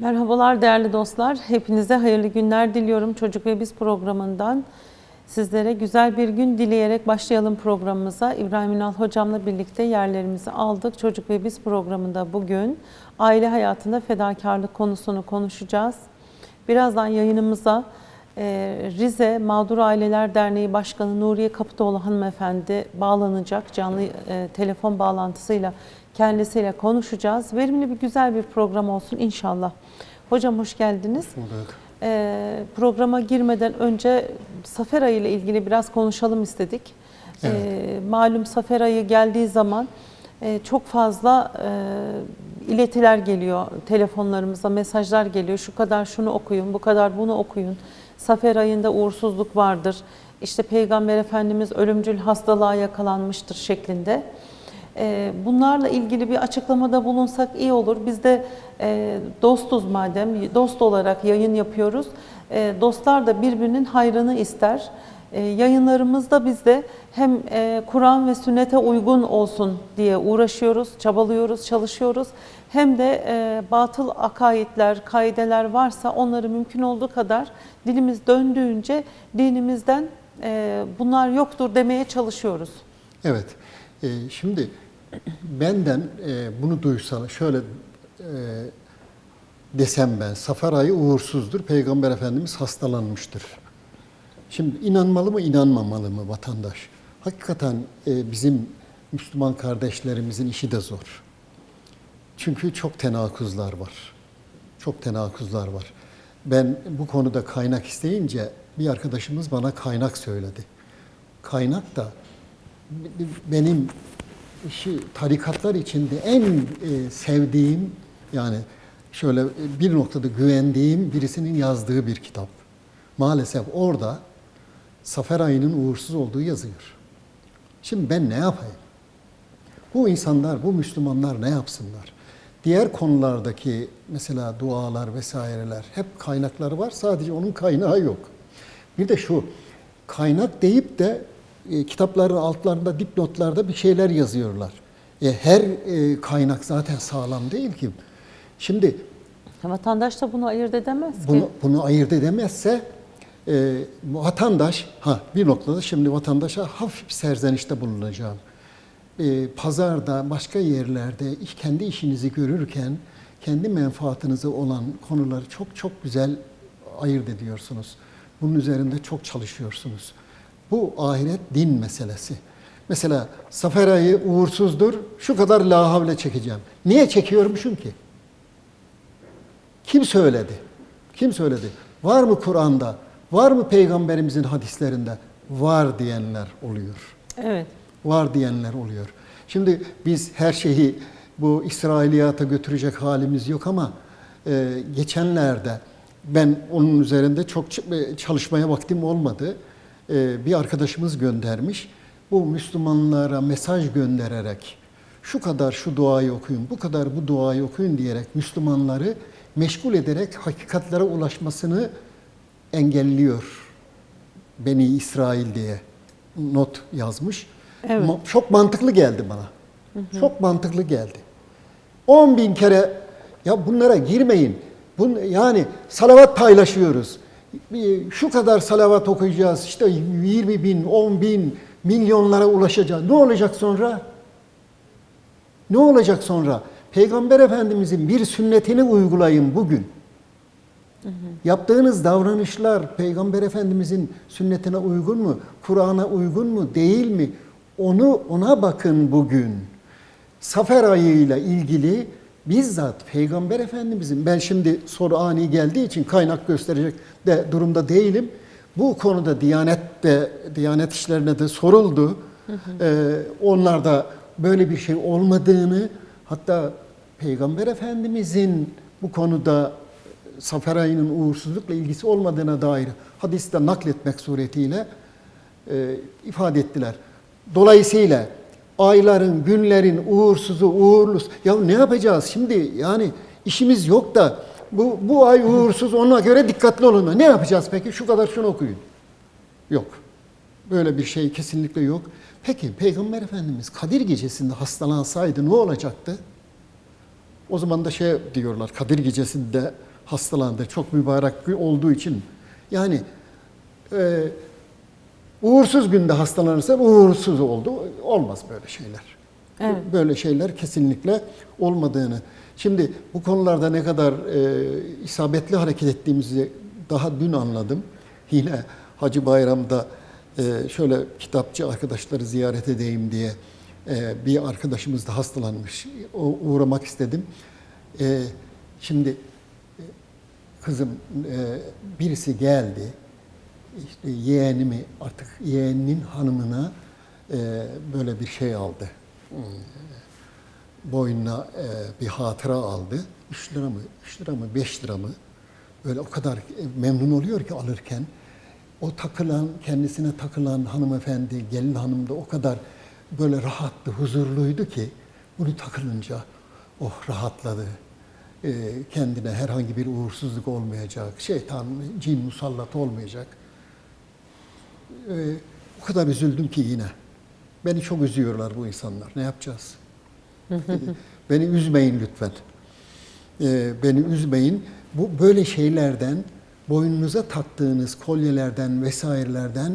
Merhabalar değerli dostlar. Hepinize hayırlı günler diliyorum. Çocuk ve Biz programından sizlere güzel bir gün dileyerek başlayalım programımıza. İbrahim Ünal hocamla birlikte yerlerimizi aldık. Çocuk ve Biz programında bugün aile hayatında fedakarlık konusunu konuşacağız. Birazdan yayınımıza e, Rize Mağdur Aileler Derneği Başkanı Nuriye Kapıtoğlu hanımefendi bağlanacak. Canlı e, telefon bağlantısıyla kendisiyle konuşacağız. Verimli bir güzel bir program olsun inşallah. Hocam hoş geldiniz. Bulduk. Ee, programa girmeden önce Safer ayı ile ilgili biraz konuşalım istedik. Evet. Ee, malum Safer ayı geldiği zaman e, çok fazla e, iletiler geliyor telefonlarımıza, mesajlar geliyor. Şu kadar şunu okuyun, bu kadar bunu okuyun. Safer ayında uğursuzluk vardır. İşte Peygamber Efendimiz ölümcül hastalığa yakalanmıştır şeklinde. Ee, Bunlarla ilgili bir açıklamada bulunsak iyi olur. Biz de e, dostuz madem, dost olarak yayın yapıyoruz. E, Dostlar da birbirinin hayrını ister. E, Yayınlarımızda biz de hem Kur'an ve sünnete uygun olsun diye uğraşıyoruz, çabalıyoruz, çalışıyoruz. Hem de batıl akaidler, kaideler varsa onları mümkün olduğu kadar dilimiz döndüğünce dinimizden bunlar yoktur demeye çalışıyoruz. Evet. Şimdi benden e, bunu duysalar şöyle e, desem ben Safar ayı uğursuzdur. Peygamber Efendimiz hastalanmıştır. Şimdi inanmalı mı inanmamalı mı vatandaş? Hakikaten e, bizim Müslüman kardeşlerimizin işi de zor. Çünkü çok tenakuzlar var. Çok tenakuzlar var. Ben bu konuda kaynak isteyince bir arkadaşımız bana kaynak söyledi. Kaynak da benim şu tarikatlar içinde en e, sevdiğim yani şöyle bir noktada güvendiğim birisinin yazdığı bir kitap. Maalesef orada Safer ayının uğursuz olduğu yazıyor. Şimdi ben ne yapayım? Bu insanlar, bu Müslümanlar ne yapsınlar? Diğer konulardaki mesela dualar vesaireler hep kaynakları var. Sadece onun kaynağı yok. Bir de şu kaynak deyip de e, kitapların altlarında dipnotlarda bir şeyler yazıyorlar. E, her e, kaynak zaten sağlam değil ki. Şimdi Vatandaş da bunu ayırt edemez ki. bunu, bunu ayırt edemezse e, vatandaş, ha bir noktada şimdi vatandaşa hafif serzenişte bulunacağım. E, pazarda, başka yerlerde iş- kendi işinizi görürken kendi menfaatinize olan konuları çok çok güzel ayırt ediyorsunuz. Bunun üzerinde çok çalışıyorsunuz. Bu ahiret din meselesi. Mesela Safer ayı uğursuzdur, şu kadar la havle çekeceğim. Niye çekiyormuşum ki? Kim söyledi? Kim söyledi? Var mı Kur'an'da? Var mı peygamberimizin hadislerinde? Var diyenler oluyor. Evet. Var diyenler oluyor. Şimdi biz her şeyi bu İsrailiyata götürecek halimiz yok ama e, geçenlerde ben onun üzerinde çok e, çalışmaya vaktim olmadı. E, bir arkadaşımız göndermiş. Bu Müslümanlara mesaj göndererek şu kadar şu duayı okuyun, bu kadar bu duayı okuyun diyerek Müslümanları meşgul ederek hakikatlere ulaşmasını engelliyor. Beni İsrail diye not yazmış. Evet. Ma- Çok mantıklı geldi bana. Çok mantıklı geldi. 10 bin kere ya bunlara girmeyin. Bun, yani salavat paylaşıyoruz. Şu kadar salavat okuyacağız. İşte 20 bin, 10 bin, milyonlara ulaşacağız. Ne olacak sonra? Ne olacak sonra? Peygamber Efendimizin bir sünnetini uygulayın bugün. Yaptığınız davranışlar Peygamber Efendimizin sünnetine uygun mu? Kur'an'a uygun mu? Değil mi? Onu ona bakın bugün. Safer ayıyla ilgili bizzat Peygamber Efendimizin ben şimdi soru ani geldiği için kaynak gösterecek de durumda değilim. Bu konuda Diyanet de Diyanet işlerine de soruldu. Ee, onlar da böyle bir şey olmadığını hatta Peygamber Efendimizin bu konuda Safer ayının uğursuzlukla ilgisi olmadığına dair hadiste nakletmek suretiyle e, ifade ettiler. Dolayısıyla ayların, günlerin uğursuzu, uğurlusu. Ya ne yapacağız şimdi? Yani işimiz yok da bu, bu ay uğursuz ona göre dikkatli olun. Ne yapacağız peki? Şu kadar şunu okuyun. Yok. Böyle bir şey kesinlikle yok. Peki Peygamber Efendimiz Kadir gecesinde hastalansaydı ne olacaktı? O zaman da şey diyorlar Kadir gecesinde hastalandı. Çok mübarek olduğu için. Yani e, uğursuz günde hastalanırsan uğursuz oldu. Olmaz böyle şeyler. Evet. Böyle şeyler kesinlikle olmadığını. Şimdi bu konularda ne kadar e, isabetli hareket ettiğimizi daha dün anladım. Yine Hacı Bayram'da e, şöyle kitapçı arkadaşları ziyaret edeyim diye e, bir arkadaşımız da hastalanmış. O, uğramak istedim. E, şimdi e, kızım e, birisi geldi. İşte yeğenimi artık yeğeninin hanımına e, böyle bir şey aldı. Hmm, boynuna e, bir hatıra aldı. 3 lira mı, 3 lira mı, 5 lira mı? Böyle o kadar e, memnun oluyor ki alırken. O takılan, kendisine takılan hanımefendi, gelin hanım da o kadar böyle rahattı, huzurluydu ki bunu takılınca oh rahatladı. E, kendine herhangi bir uğursuzluk olmayacak, şeytan, cin musallat olmayacak. E, o kadar üzüldüm ki yine. Beni çok üzüyorlar bu insanlar. Ne yapacağız? Beni üzmeyin lütfen. Ee, beni üzmeyin. Bu böyle şeylerden, boynunuza taktığınız kolyelerden vesairelerden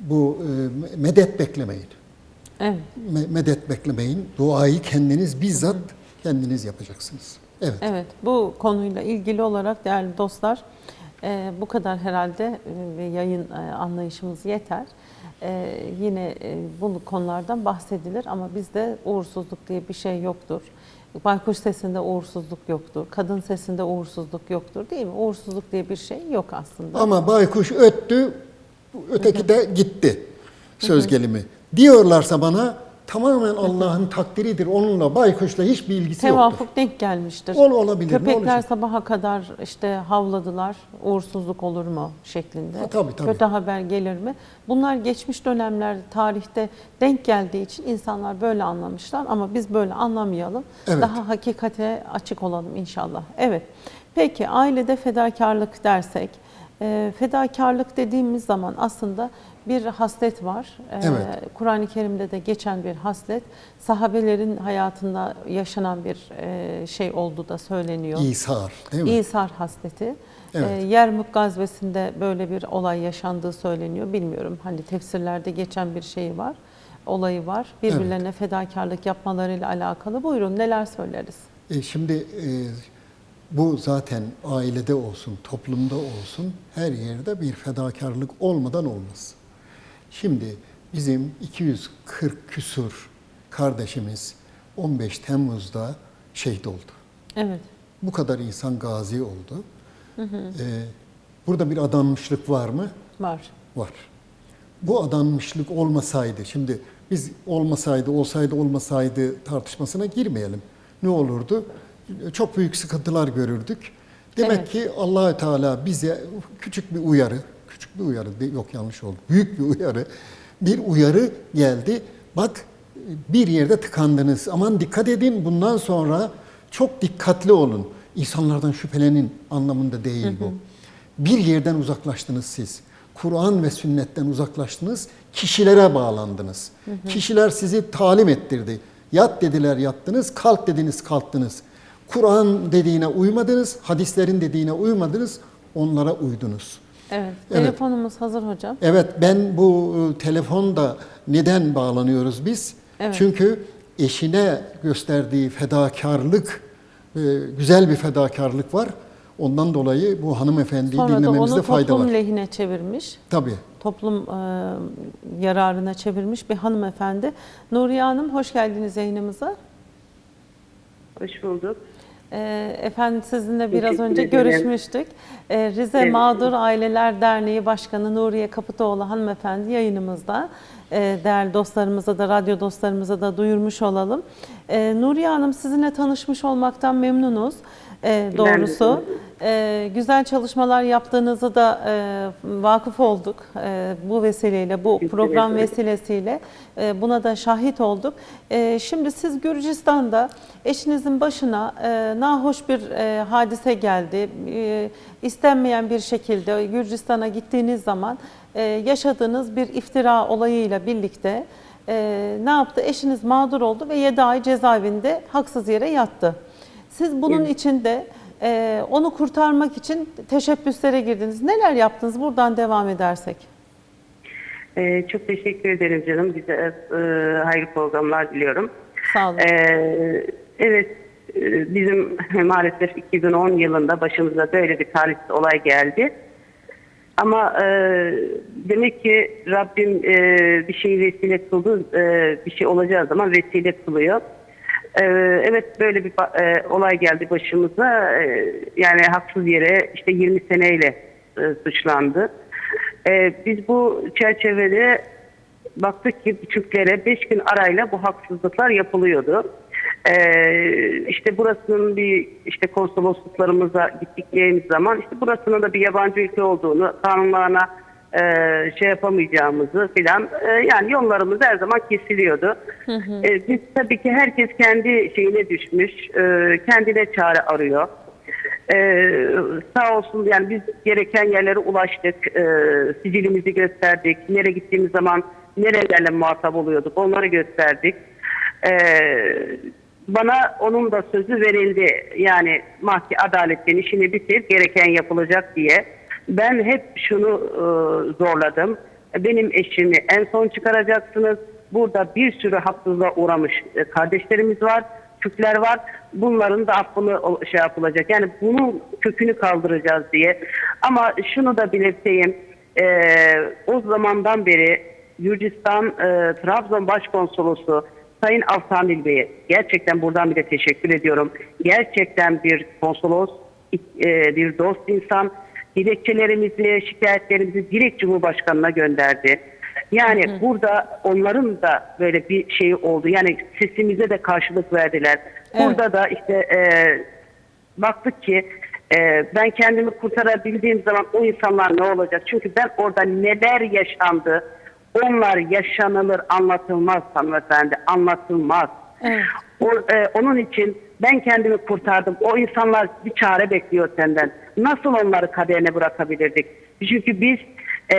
bu e, medet beklemeyin. Evet. Me- medet beklemeyin. Duayı kendiniz bizzat kendiniz yapacaksınız. Evet. Evet, bu konuyla ilgili olarak değerli dostlar e, bu kadar herhalde e, yayın e, anlayışımız yeter. E, yine e, bu konulardan bahsedilir ama bizde uğursuzluk diye bir şey yoktur. Baykuş sesinde uğursuzluk yoktur. Kadın sesinde uğursuzluk yoktur değil mi? Uğursuzluk diye bir şey yok aslında. Ama baykuş öttü, öteki de gitti. Söz gelimi. Diyorlarsa bana tamamen Allah'ın takdiridir. Onunla baykuşla hiçbir ilgisi yoktur. Tevafuk denk gelmiştir. Ol olabilir, Köpekler sabaha kadar işte havladılar. Uğursuzluk olur mu şeklinde. Ha, tabii, tabii. Kötü haber gelir mi? Bunlar geçmiş dönemlerde tarihte denk geldiği için insanlar böyle anlamışlar ama biz böyle anlamayalım. Evet. Daha hakikate açık olalım inşallah. Evet. Peki ailede fedakarlık dersek, e, fedakarlık dediğimiz zaman aslında bir haslet var. E, Evet. Kur'an-ı Kerim'de de geçen bir haslet, sahabelerin hayatında yaşanan bir e, şey olduğu da söyleniyor. İsar değil mi? İsar hasleti. Evet. E, Yermük gazvesinde böyle bir olay yaşandığı söyleniyor. Bilmiyorum hani tefsirlerde geçen bir şey var, olayı var. Birbirlerine fedakarlık yapmalarıyla alakalı. Buyurun neler söyleriz? E, şimdi e, bu zaten ailede olsun, toplumda olsun her yerde bir fedakarlık olmadan olmaz. Şimdi bizim 240 küsur kardeşimiz 15 Temmuz'da şehit oldu. Evet. Bu kadar insan gazi oldu. E, burada bir adanmışlık var mı? Var. Var. Bu adanmışlık olmasaydı, şimdi biz olmasaydı, olsaydı, olmasaydı tartışmasına girmeyelim. Ne olurdu? Çok büyük sıkıntılar görürdük. Demek Evet. ki Allahü Teala bize küçük bir uyarı, küçük bir uyarı, değil, yok yanlış oldu, büyük bir uyarı, bir uyarı geldi. Bak bir yerde tıkandınız. Aman dikkat edin bundan sonra çok dikkatli olun. İnsanlardan şüphelenin anlamında değil bu. Bir yerden uzaklaştınız siz. Kur'an ve sünnetten uzaklaştınız. Kişilere bağlandınız. Kişiler sizi talim ettirdi. Yat dediler yattınız, kalk dediniz kalktınız. Kur'an dediğine uymadınız, hadislerin dediğine uymadınız, onlara uydunuz. Evet. Evet. Telefonumuz hazır hocam. Evet ben bu e, telefonda neden bağlanıyoruz biz? Evet. Çünkü eşine gösterdiği fedakarlık, e, güzel bir fedakarlık var. Ondan dolayı bu hanımefendiyi Sonra dinlememizde onu fayda toplum var. lehine çevirmiş. Tabii. toplum e, yararına çevirmiş bir hanımefendi. Nuriye Hanım hoş geldiniz yayınımıza. Hoş bulduk. E, efendim sizinle biraz Teşekkür önce ederim. görüşmüştük. E, Rize Evet. Mağdur Aileler Derneği Başkanı Nuriye Kapıtoğlu hanımefendi yayınımızda. E, değerli dostlarımıza da, radyo dostlarımıza da duyurmuş olalım. Nuriye Hanım sizinle tanışmış olmaktan memnunuz. Doğrusu. E, güzel çalışmalar yaptığınızı da e, vakıf olduk. E, bu vesileyle, bu Teşekkür program vesilesiyle e, buna da şahit olduk. E, şimdi siz Gürcistan'da eşinizin başına e, nahoş bir e, hadise geldi. E, istenmeyen bir şekilde Gürcistan'a gittiğiniz zaman e, yaşadığınız bir iftira olayıyla birlikte e, ne yaptı? Eşiniz mağdur oldu ve 7 ay cezaevinde haksız yere yattı. Siz bunun Evet. içinde Ee, onu kurtarmak için teşebbüslere girdiniz. Neler yaptınız? Buradan devam edersek. Ee, çok teşekkür ederim canım. Bize e, hayırlı programlar diliyorum. Sağ olun. Ee, evet, e, bizim maalesef 2010 yılında başımıza böyle bir talihsiz olay geldi. Ama e, demek ki Rabbim e, bir şeyi vesile kıldı, e, bir şey olacağı zaman vesile kılıyor. E, evet böyle bir e, olay geldi başımıza. E, yani haksız yere işte 20 seneyle e, suçlandı. E, biz bu çerçevede baktık ki Türklere 5 gün arayla bu haksızlıklar yapılıyordu. Ee, işte burasının bir işte konsolosluklarımıza gittiklerimiz zaman işte burasının da bir yabancı ülke olduğunu kanunlarına e, şey yapamayacağımızı filan e, yani yollarımız her zaman kesiliyordu. E, biz tabii ki herkes kendi şeyine düşmüş, e, kendine çare arıyor. Ee, sağ olsun yani biz gereken yerlere ulaştık. Ee, sicilimizi gösterdik. Nereye gittiğimiz zaman nerelerle muhatap oluyorduk onları gösterdik. Ee, bana onun da sözü verildi. Yani mahke adaletten işini bitir gereken yapılacak diye. Ben hep şunu e, zorladım. Benim eşimi en son çıkaracaksınız. Burada bir sürü haksızlığa uğramış e, kardeşlerimiz var. Türkler var. Bunların da affını şey yapılacak. Yani bunun kökünü kaldıracağız diye. Ama şunu da belirteyim. Ee, o zamandan beri Gürcistan e, Trabzon Başkonsolosu Sayın Avsanil Bey'e gerçekten buradan bile teşekkür ediyorum. Gerçekten bir konsolos, e, bir dost insan. Dilekçelerimizi, şikayetlerimizi direkt Cumhurbaşkanı'na gönderdi. Yani burada onların da böyle bir şey oldu. Yani sesimize de karşılık verdiler. Evet. Burada da işte e, baktık ki e, ben kendimi kurtarabildiğim zaman o insanlar ne olacak? Çünkü ben orada neler yaşandı, onlar yaşanılır, anlatılmaz hanımefendi, anlatılmaz. Evet. O, e, onun için ben kendimi kurtardım. O insanlar bir çare bekliyor senden. Nasıl onları kaderine bırakabilirdik? Çünkü biz e,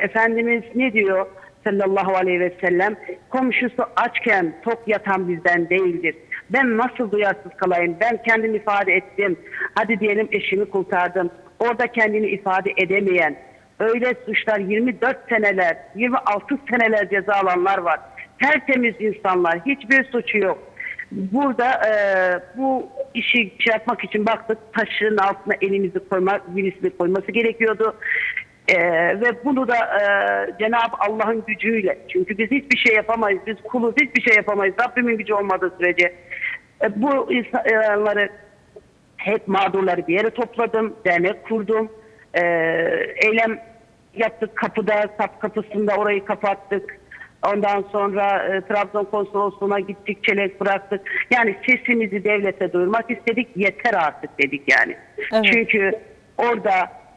Efendimiz ne diyor sallallahu aleyhi ve sellem? Komşusu açken tok yatan bizden değildir. Ben nasıl duyarsız kalayım? Ben kendimi ifade ettim. Hadi diyelim eşimi kurtardım. Orada kendini ifade edemeyen, öyle suçlar 24 seneler, 26 seneler ceza alanlar var. Tertemiz insanlar, hiçbir suçu yok. Burada e, bu işi şey yapmak için baktık taşın altına elimizi koyma, birisini koyması gerekiyordu. E, ve bunu da e, Cenab-ı Allah'ın gücüyle çünkü biz hiçbir şey yapamayız, biz kuluz hiçbir şey yapamayız. Rabbimin gücü olmadığı sürece e, bu insanları hep mağdurları bir yere topladım, dernek kurdum. Ee, eylem yaptık kapıda, sap kapısında orayı kapattık. Ondan sonra e, Trabzon konsolosluğuna gittik, çelenk bıraktık. Yani sesimizi devlete duyurmak istedik, yeter artık dedik yani. Evet. Çünkü orada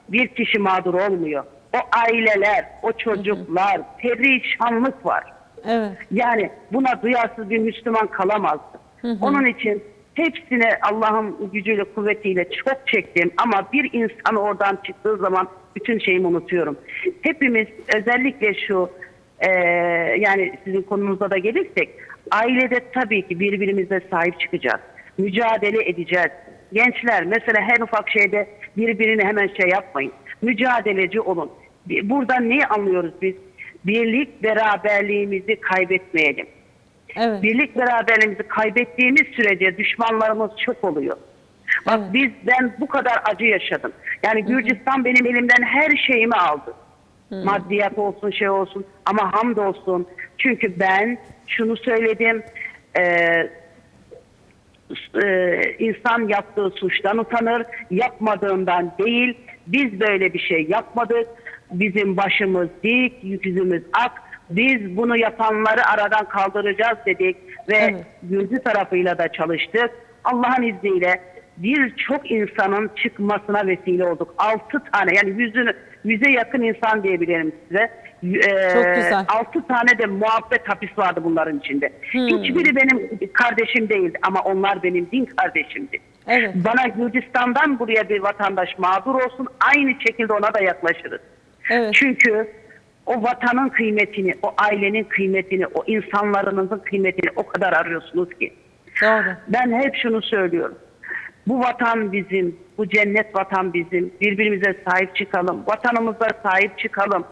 bir kişi mağdur olmuyor. O aileler, o çocuklar, perişanlık var. Evet. Yani buna duyarsız bir Müslüman kalamazdı. Onun için hepsine Allah'ın gücüyle, kuvvetiyle çok çektim ama bir insan oradan çıktığı zaman bütün şeyimi unutuyorum. Hepimiz özellikle şu e, yani sizin konumuza da gelirsek ailede tabii ki birbirimize sahip çıkacağız. Mücadele edeceğiz. Gençler mesela her ufak şeyde birbirini hemen şey yapmayın. Mücadeleci olun. Burada neyi anlıyoruz biz? Birlik beraberliğimizi kaybetmeyelim. Evet. Birlik beraberliğimizi kaybettiğimiz sürece düşmanlarımız çok oluyor. Bak Evet. biz ben bu kadar acı yaşadım. Yani Gürcistan benim elimden her şeyimi aldı. Maddiyat olsun şey olsun ama hamdolsun. Çünkü ben şunu söyledim. Eee e, insan yaptığı suçtan utanır, yapmadığından değil. Biz böyle bir şey yapmadık. Bizim başımız dik, yüzümüz ak. Biz bunu yapanları aradan kaldıracağız dedik ve Evet. Gürcü tarafıyla da çalıştık. Allah'ın izniyle birçok insanın çıkmasına vesile olduk. Altı tane yani yüzünü yüze yakın insan diyebilirim size. Ee, Çok güzel. Tane de muhabbet hapis vardı bunların içinde. Hmm. Hiçbiri benim kardeşim değildi ama onlar benim din kardeşimdi. Evet. Bana Gürcistan'dan buraya bir vatandaş mağdur olsun aynı şekilde ona da yaklaşırız. Evet. Çünkü o vatanın kıymetini, o ailenin kıymetini, o insanlarınızın kıymetini o kadar arıyorsunuz ki. Doğru. Ben hep şunu söylüyorum. Bu vatan bizim, bu cennet vatan bizim. Birbirimize sahip çıkalım, vatanımıza sahip çıkalım.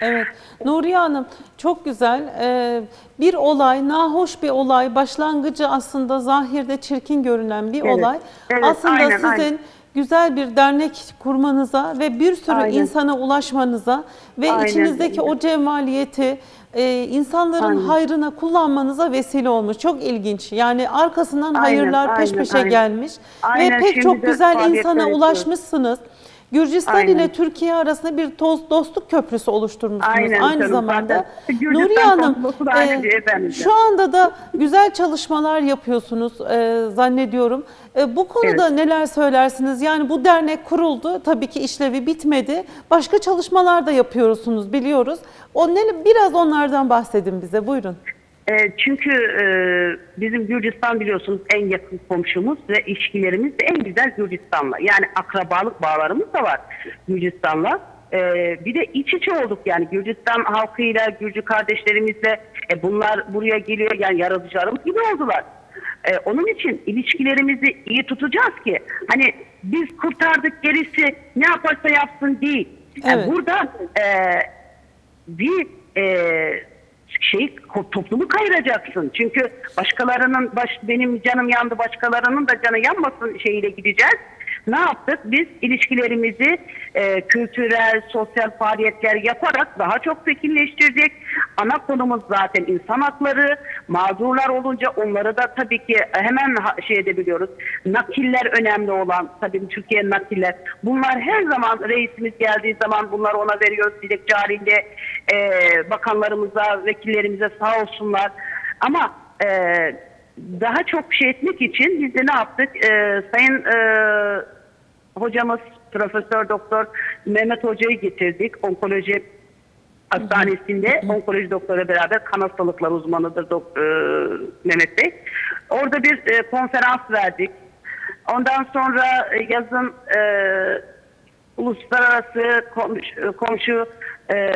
Evet. Nuriye Hanım çok güzel. Ee, bir olay, nahoş bir olay, başlangıcı aslında zahirde çirkin görünen bir Evet. olay. Evet, aslında aynen, sizin aynen. güzel bir dernek kurmanıza ve bir sürü Aynen. insana ulaşmanıza ve Aynen içinizdeki öyle. o cemaliyeti e, insanların Aynen. hayrına kullanmanıza vesile olmuş. Çok ilginç. Yani arkasından Aynen, hayırlar peş aynen, peşe aynen. gelmiş Aynen, ve pek çok güzel insana ulaşmışsınız. Gürcistan Aynen. ile Türkiye arasında bir toz dostluk köprüsü oluşturmuşsunuz Aynen aynı canım, zamanda. Nuriye Hanım e, şu anda da güzel çalışmalar yapıyorsunuz e, zannediyorum. E, bu konuda neler söylersiniz? Yani bu dernek kuruldu. Tabii ki işlevi bitmedi. Başka çalışmalar da yapıyorsunuz biliyoruz. O ne, biraz onlardan bahsedin bize. Buyurun. E, çünkü e, bizim Gürcistan biliyorsunuz en yakın komşumuz ve ilişkilerimiz de en güzel Gürcistan'la. Yani akrabalık bağlarımız da var Gürcistan'la. E, bir de iç içe olduk yani Gürcistan halkıyla, Gürcü kardeşlerimizle e, bunlar buraya geliyor yani yaratıcılarımız gibi oldular. E, onun için ilişkilerimizi iyi tutacağız ki hani biz kurtardık gerisi ne yaparsa yapsın değil. Yani Evet. burada e, bir e, şey ko- toplumu kayıracaksın. Çünkü başkalarının baş, benim canım yandı başkalarının da canı yanmasın şeyiyle gideceğiz. Ne yaptık? Biz ilişkilerimizi e, kültürel, sosyal faaliyetler yaparak daha çok zenginleştirdik. Ana konumuz zaten insan hakları. Mağdurlar olunca onları da tabii ki hemen şey edebiliyoruz. Nakiller önemli olan, tabii Türkiye nakiller. Bunlar her zaman reisimiz geldiği zaman bunları ona veriyoruz. Dilek carinde e, bakanlarımıza, vekillerimize sağ olsunlar. Ama e, daha çok şey etmek için biz de ne yaptık? E, Sayın e, hocamız Profesör Doktor Mehmet Hoca'yı getirdik. Onkoloji hastanesinde onkoloji doktoru beraber kan hastalıkları uzmanıdır dok, e, Mehmet Bey. Orada bir e, konferans verdik. Ondan sonra e, yazın e, uluslararası komşu, komşu e,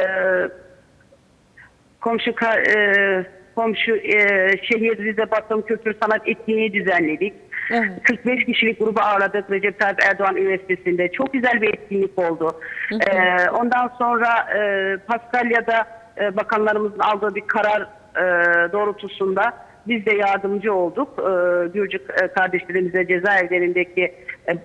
komşu ka- e, komşu e, şehir Rize Batım Kültür Sanat Etkinliği düzenledik. Evet. 45 kişilik grubu ağırladık Recep Tayyip Erdoğan Üniversitesi'nde. Çok güzel bir etkinlik oldu. Ee, ondan sonra e, Paskalya'da e, bakanlarımızın aldığı bir karar e, doğrultusunda biz de yardımcı olduk. E, Gürcü e, kardeşlerimize cezaevlerindeki e, e,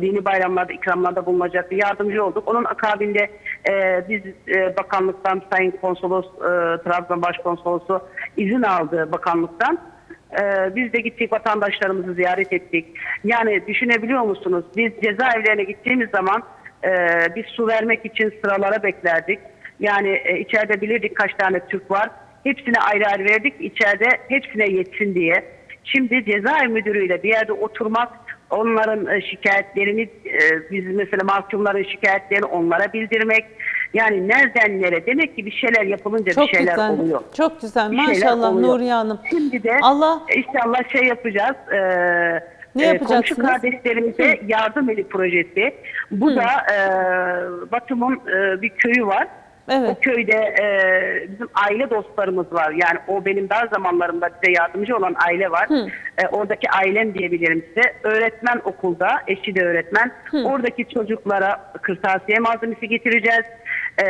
dini bayramlarda, ikramlarda bulunacaktı. Yardımcı olduk. Onun akabinde e, biz e, bakanlıktan Sayın Konsolos, e, Trabzon Başkonsolosu izin aldı bakanlıktan. Ee, biz de gittik vatandaşlarımızı ziyaret ettik. Yani düşünebiliyor musunuz? Biz cezaevlerine gittiğimiz zaman e, biz su vermek için sıralara beklerdik. Yani e, içeride bilirdik kaç tane Türk var. Hepsine ayrı ayrı verdik. İçeride hepsine yetsin diye. Şimdi cezaevi müdürüyle bir yerde oturmak, onların e, şikayetlerini, e, biz mesela mahkumların şikayetlerini onlara bildirmek. Yani nereden nereye? Demek ki bir şeyler yapılınca Çok bir şeyler güzel. oluyor. Çok güzel. Bir Maşallah oluyor. Nuriye Hanım. Şimdi de Allah inşallah şey yapacağız. E, Ne e? Komşu kardeşlerimize yardım eli projesi. Bu da e, Batum'un e, bir köyü var. Evet. O köyde e, bizim aile dostlarımız var. Yani o benim dar zamanlarımda bize yardımcı olan aile var. E, oradaki ailem diyebilirim size. Öğretmen okulda, eşi de öğretmen. Oradaki çocuklara kırtasiye malzemesi getireceğiz. E,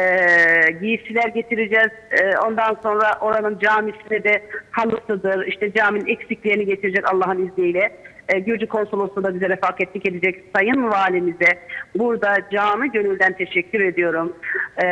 giysiler getireceğiz. E, ondan sonra oranın camisine de halısıdır. İşte caminin eksiklerini getirecek Allah'ın izniyle. E, Gürcü Konsolosluğu da bize refakatlik edecek Sayın Valimize burada canı gönülden teşekkür ediyorum. E,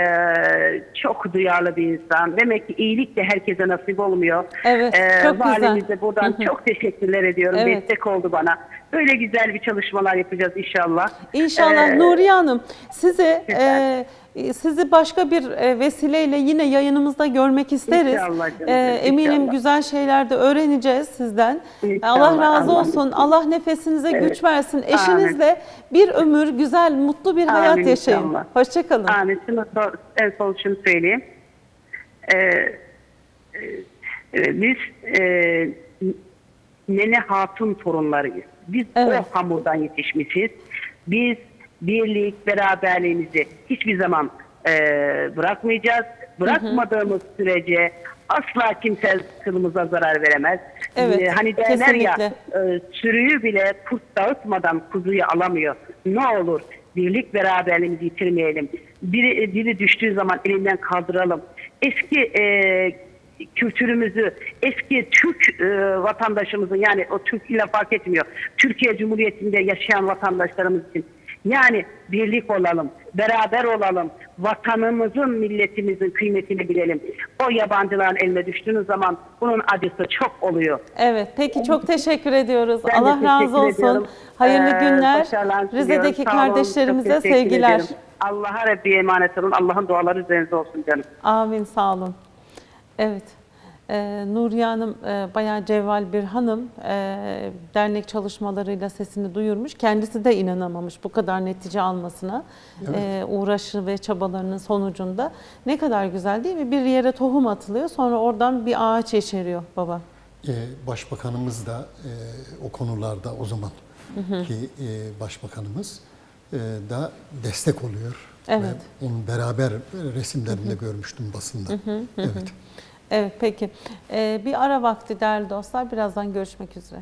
çok duyarlı bir insan. Demek ki iyilik de herkese nasip olmuyor. Evet, E, çok güzel. Valimize buradan çok teşekkürler ediyorum. Evet. Destek oldu bana. Böyle güzel bir çalışmalar yapacağız inşallah. İnşallah E, Nuriye Hanım Güzel. e, sizi başka bir e, vesileyle yine yayınımızda görmek isteriz. İnşallah canım, E, eminim inşallah. güzel şeyler de öğreneceğiz sizden. İnşallah, Allah razı Allah. olsun. Allah nefesinize Evet. güç versin. Eşinizle bir ömür güzel, mutlu bir hayat Amin yaşayın. inşallah. Hoşçakalın. Amin. Şunu sor- en son şunu söyleyeyim. Ee, e, e, biz e, Nene Hatun torunlarıyız. Biz Evet. o hamurdan yetişmişiz. Biz birlik, beraberliğimizi hiçbir zaman e, bırakmayacağız. Bırakmadığımız sürece asla kimse kılımıza zarar veremez. Evet, Ee, hani derler ya kesinlikle. e, sürüyü bile kurt dağıtmadan kuzuyu alamıyor. Ne olur birlik beraberliğimizi yitirmeyelim. Biri, biri düştüğü zaman elinden kaldıralım. Eski e, kültürümüzü, eski Türk e, vatandaşımızın yani o Türk ile fark etmiyor. Türkiye Cumhuriyeti'nde yaşayan vatandaşlarımız için yani birlik olalım, beraber olalım, vatanımızın, milletimizin kıymetini bilelim. O yabancıların eline düştüğünüz zaman bunun acısı çok oluyor. Evet, peki çok teşekkür ediyoruz. Ben Allah teşekkür razı olsun. ediyorum. Hayırlı Ee, günler. Rize'deki kardeşlerimize sevgiler. ederim. Allah'a Rabbiye emanet olun. Allah'ın duaları üzerinize olsun canım. Amin, sağ olun. Evet. Ee, Nuriye Hanım e, bayağı cevval bir hanım. E, dernek çalışmalarıyla sesini duyurmuş. Kendisi de inanamamış bu kadar netice almasına. E, uğraşı ve çabalarının sonucunda. Ne kadar güzel değil mi? Bir yere tohum atılıyor sonra oradan bir ağaç yeşeriyor baba. E, Başbakanımız da e, o konularda o zaman ki e, başbakanımız e, da destek oluyor. Evet. Ve onun beraber resimlerinde görmüştüm basında. Evet. Evet peki. Ee, bir ara vakti değerli dostlar. Birazdan görüşmek üzere.